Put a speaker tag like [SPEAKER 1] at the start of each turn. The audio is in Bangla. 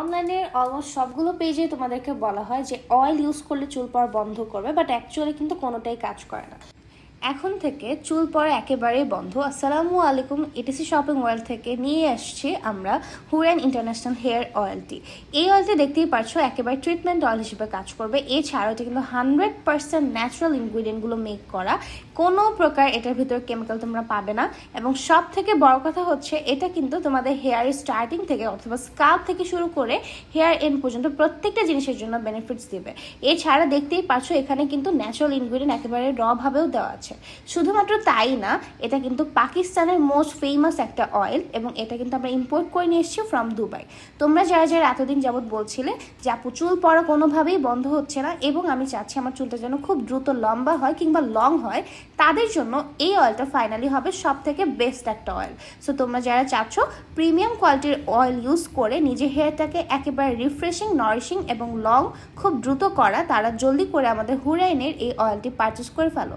[SPEAKER 1] অনলাইনের অলমোস্ট সবগুলো পেজে তোমাদেরকে বলা হয় যে অয়েল ইউজ করলে চুল পাওয়া বন্ধ করবে বাট অ্যাকচুয়ালি কিন্তু কোনোটাই কাজ করে না। এখন থেকে চুল পড়া একেবারেই বন্ধ। আসসালামু আলাইকুম এটিসি শপিং ওয়ার্ল্ড থেকে নিয়ে আসছি আমরা হুরেন ইন্টারন্যাশনাল হেয়ার অয়েলটি এই অয়েলটি দেখতেই পারছ, একেবারে ট্রিটমেন্ট অয়েল হিসেবে কাজ করবে। এছাড়াও এটা কিন্তু হান্ড্রেড পার্সেন্ট ন্যাচারাল ইনগ্রিডিয়েন্টগুলো মেক করা। কোনো প্রকার এটার ভিতরে কেমিক্যাল তোমরা পাবে না। এবং সব থেকে বড় কথা হচ্ছে, এটা কিন্তু তোমাদের হেয়ার স্টার্টিং থেকে অথবা স্কাল্প থেকে শুরু করে হেয়ার এন্ড পর্যন্ত প্রত্যেকটা জিনিসের জন্য বেনিফিটস দিবে। এছাড়া দেখতেই পাচ্ছ এখানে কিন্তু ন্যাচারাল ইনগ্রিডিয়েন্ট একেবারে রভাবেও দেওয়া আছে। শুধুমাত্র তাই না, এটা কিন্তু পাকিস্তানের মোস্ট ফেমাস একটা অয়েল এবং এটা কিন্তু আমরা ইম্পোর্ট করে নিয়ে এসেছি ফ্রম দুবাই তোমরা যারা যারা এতদিন যাবৎ বলছিলে যে আপু চুল পড়া কোনোভাবেই বন্ধ হচ্ছে না এবং আমি চাচ্ছি আমার চুলটা যেন খুব দ্রুত লম্বা হয় কিংবা লং হয়, তাদের জন্য এই অয়েলটা ফাইনালি হবে সব থেকে বেস্ট একটা অয়েল সো তোমরা যারা চাচ্ছ প্রিমিয়াম কোয়ালিটির অয়েল ইউজ করে নিজের হেয়ারটাকে একেবারে রিফ্রেশিং নারিশিং এবং লং খুব দ্রুত করা, তারা জলদি করে আমাদের হুরাইনের এই অয়েলটি পারচেস করে ফেলো।